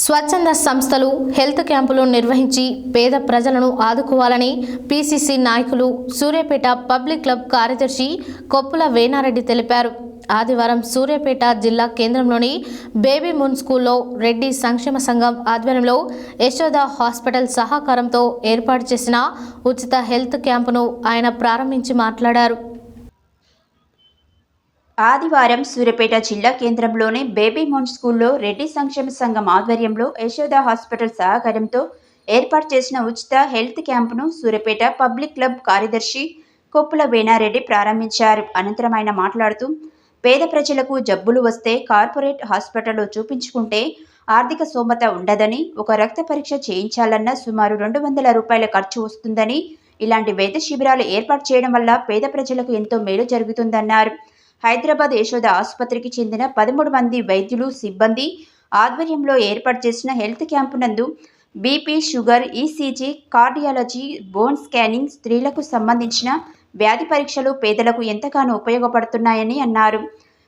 స్వచ్ఛంద సంస్థలు హెల్త్ క్యాంపులు నిర్వహించి పేద ప్రజలను ఆదుకోవాలని పిసిసి నాయకులు సూర్యాపేట పబ్లిక్ క్లబ్ కార్యదర్శి కొప్పుల వేనారెడ్డి తెలిపారు. ఆదివారం సూర్యాపేట జిల్లా కేంద్రంలోని బేబీ మున్ స్కూల్లో రెడ్డి సంక్షేమ సంఘం ఆధ్వర్యంలో యశోద హాస్పిటల్ సహకారంతో ఏర్పాటు చేసిన ఉచిత హెల్త్ క్యాంపును ఆయన ప్రారంభించి మాట్లాడారు. ఆదివారం సూర్యపేట జిల్లా కేంద్రంలోని బేబీ మౌంట్ స్కూల్లో రెడ్డి సంక్షేమ సంఘం ఆధ్వర్యంలో యశోద హాస్పిటల్ సహకారంతో ఏర్పాటు చేసిన ఉచిత హెల్త్ క్యాంపును సూర్యపేట పబ్లిక్ క్లబ్ కార్యదర్శి కొప్పుల వేణారెడ్డి ప్రారంభించారు. అనంతరం ఆయన మాట్లాడుతూ పేద ప్రజలకు జబ్బులు వస్తే కార్పొరేట్ హాస్పిటల్లో చూపించుకుంటే ఆర్థిక సోమత ఉండదని ఒక రక్త పరీక్ష చేయించాలన్నా సుమారు రెండు వందల రూపాయల ఖర్చు వస్తుందని ఇలాంటి వైద్య శిబిరాలు ఏర్పాటు చేయడం వల్ల పేద ప్రజలకు ఎంతో మేలు జరుగుతుందన్నారు. హైదరాబాద్ యశోద ఆసుపత్రికి చెందిన పదమూడు మంది వైద్యులు సిబ్బంది ఆధ్వర్యంలో ఏర్పాటు చేసిన హెల్త్ క్యాంపు నందు BP sugar ECG cardiology bone scanning స్త్రీలకు సంబంధించిన వ్యాధి పరీక్షలు పేదలకు ఎంతగానో ఉపయోగపడుతున్నాయని అన్నారు.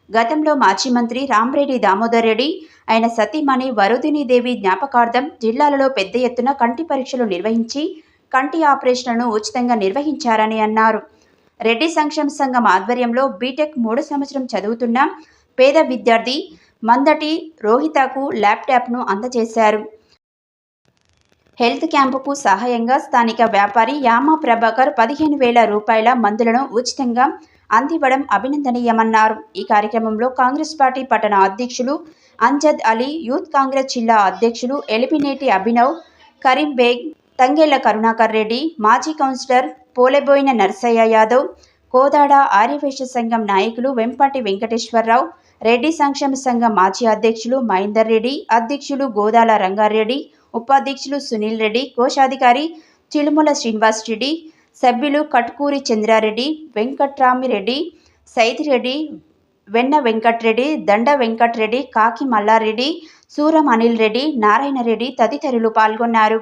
గతంలో మాజీ మంత్రి రామ్రెడ్డి దామోదర్ రెడ్డి ఆయన సతీమణి వరుదినీదేవి జ్ఞాపకార్థం జిల్లాలలో పెద్ద ఎత్తున కంటి పరీక్షలు నిర్వహించి కంటి ఆపరేషన్లను ఉచితంగా నిర్వహించారని అన్నారు. రెడ్డి సంక్షేమ సంఘం ఆధ్వర్యంలో బీటెక్ మూడో సంవత్సరం చదువుతున్న పేద విద్యార్థి మందటి రోహితకు ల్యాప్టాప్ను అందజేశారు. హెల్త్ క్యాంపుకు సహాయంగా స్థానిక వ్యాపారి యామ ప్రభాకర్ పదిహేను వేల రూపాయల మందులను ఉచితంగా అందివ్వడం అభినందనీయమన్నారు. ఈ కార్యక్రమంలో కాంగ్రెస్ పార్టీ పట్టణ అధ్యక్షులు అంజద్ అలీ యూత్ కాంగ్రెస్ జిల్లా అధ్యక్షులు ఎలిపినేటి అభినవ్ కరీం బేగ్ తంగేళ్ళ కరుణాకర్ రెడ్డి మాజీ కౌన్సిలర్ పోలెబోయిన నర్సయ్య యాదవ్ కోదాడ ఆర్యవేశ సంఘం నాయకులు వెంపటి వెంకటేశ్వరరావు రెడ్డి సంక్షేమ సంఘం మాజీ అధ్యక్షులు మహేందర్ రెడ్డి అధ్యక్షులు గోదాల రంగారెడ్డి ఉపాధ్యక్షులు సునీల్ రెడ్డి కోశాధికారి చిలుముల శ్రీనివాస్ రెడ్డి సభ్యులు కట్కూరి చంద్రారెడ్డి వెంకట్రామిరెడ్డి సైదిరెడ్డి వెన్న వెంకట్రెడ్డి దండ వెంకట్రెడ్డి కాకి మల్లారెడ్డి సూరం అనిల్ రెడ్డి నారాయణ రెడ్డి తదితరులు పాల్గొన్నారు.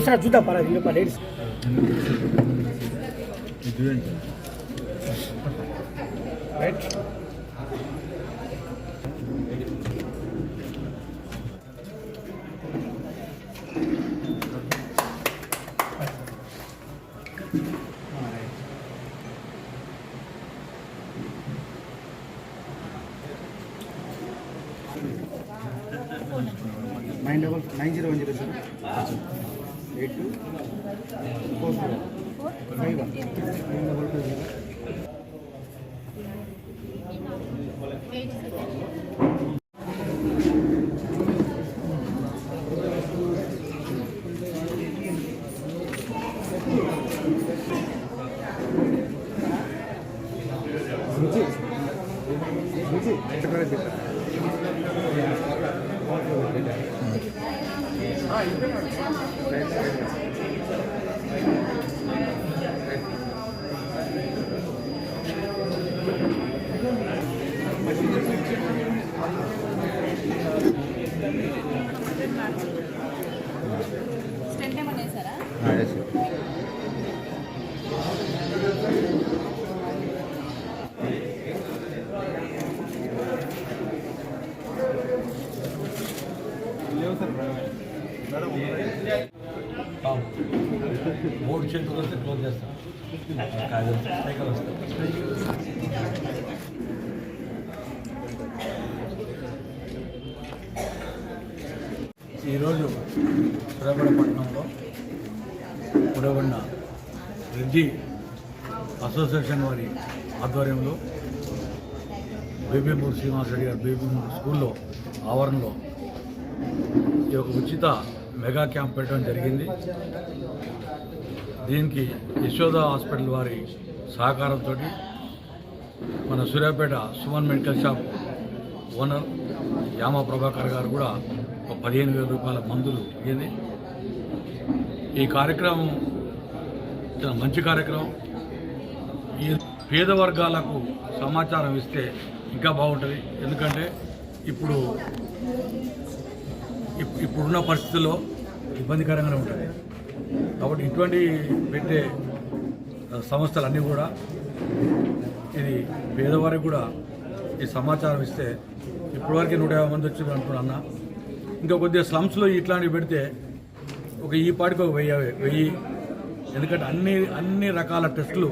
ఒక్కసారి చూద్దాం పర్లేదు ఇది ఒక ladies right nine double nine zero one zero seven eight two four. Four five one nine double two zero మూడు చేతులు వస్తే క్లోజ్ చేస్తాం కాదు సైకిల్ వస్తాం ఈరోజు సురేపడపట్నంలో పురవన్న రెడ్డి అసోసియేషన్ వారి ఆధ్వర్యంలో బేబీపూర్ శ్రీనివాస్ రెడ్డి గారు బేబీపూర్ స్కూల్లో ఆవరణలో ఈ యొక్క ఉచిత మెగా క్యాంప్ పెట్టడం జరిగింది. దీనికి యశోద హాస్పిటల్ వారి సహకారంతో మన Suryapet Suman medical shop owner Yama Prabhakar garu కూడా ఒక పదిహేను వేల రూపాయల మందులు ఇచ్చింది ఈ కార్యక్రమం చాలా మంచి కార్యక్రమం. ఈ పేద వర్గాలకు సమాచారం ఇస్తే ఇంకా బాగుంటుంది. ఎందుకంటే ఇప్పుడు ఇప్- ఇప్పుడున్న పరిస్థితుల్లో ఇబ్బందికరంగానే ఉంటుంది. కాబట్టి ఇటువంటి పెట్టే సంస్థలన్నీ కూడా ఇది పేదవారికి కూడా ఈ సమాచారం ఇస్తే ఇప్పటివరకు నూట యాభై మంది వచ్చారు అనుకున్నా ఇంకా కొద్దిగా స్లమ్స్లో ఇట్లాంటివి పెడితే ఒక ఈ పాటికి ఒక వెయ్యి వెయ్యి ఎందుకంటే అన్ని అన్ని రకాల టెస్టులు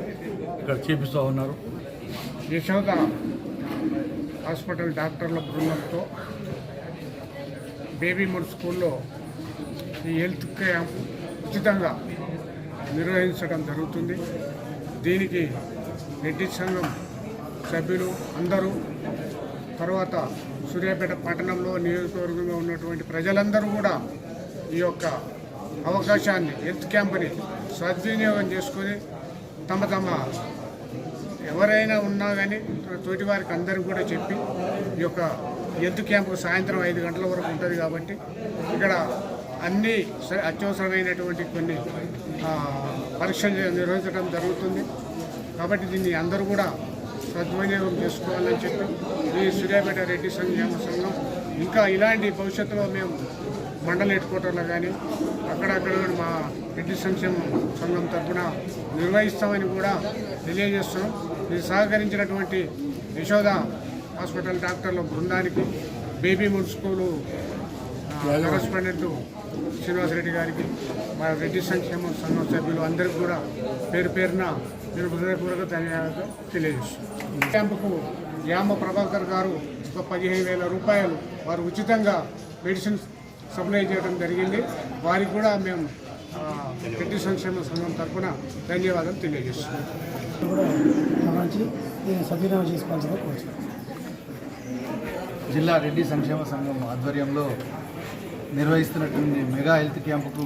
ఇక్కడ చేపిస్తూ ఉన్నారు. యశోద హాస్పిటల్ డాక్టర్ల బృందంతో బేబీ మూడ్ స్కూల్లో ఈ హెల్త్ క్యాంప్ ఉచితంగా నిర్వహించడం జరుగుతుంది. దీనికి రెడ్డి సంఘం సభ్యులు అందరూ తర్వాత సూర్యాపేట పట్టణంలో నియోజకవర్గంలో ఉన్నటువంటి ప్రజలందరూ కూడా ఈ యొక్క అవకాశాన్ని హెల్త్ క్యాంప్ని సద్వినియోగం చేసుకొని తమ తమ ఎవరైనా ఉన్నా కానీ తోటి వారికి అందరికి కూడా చెప్పి ఈ యొక్క ఎద్దు క్యాంపు సాయంత్రం ఐదు గంటల వరకు ఉంటుంది కాబట్టి ఇక్కడ అన్ని స- అత్యవసరమైనటువంటి కొన్ని పరీక్షలు నిర్వహించడం జరుగుతుంది. కాబట్టి దీన్ని అందరూ కూడా సద్వినియోగం చేసుకోవాలని చెప్పి ఈ సూర్యాపేట రెడ్డి సంఘ సంఘం ఇంకా ఇలాంటి భవిష్యత్తులో మేము మండల హెడ్ క్వార్టర్లో కానీ అక్కడక్కడ మా రెడ్డి సంక్షేమ సంఘం తరఫున నిర్వహిస్తామని కూడా తెలియజేస్తున్నాం. ఇది సహకరించినటువంటి యశోద హాస్పిటల్ డాక్టర్ల బృందానికి బేబీ మూడ్ స్కూలు కరస్పాండెంట్ శ్రీనివాసరెడ్డి గారికి మా రెడ్డి సంక్షేమ సంఘం సభ్యులు అందరికీ కూడా పేరు పేరున నేను హృదయపూర్వక ధన్యవాదాలు తెలియజేస్తున్నాను. క్యాంపుకు యామ ప్రభాకర్ గారు ఒక పదిహేను వేల రూపాయలు వారు ఉచితంగా మెడిసిన్స్ సప్లై చేయడం జరిగింది. వారికి కూడా మేము రెడ్డి సంక్షేమ సంఘం తరఫున ధన్యవాదాలు తెలియజేస్తున్నాం. జిల్లా రెడ్డి సంక్షేమ సంఘం ఆధ్వర్యంలో నిర్వహిస్తున్నటువంటి మెగా హెల్త్ క్యాంపుకు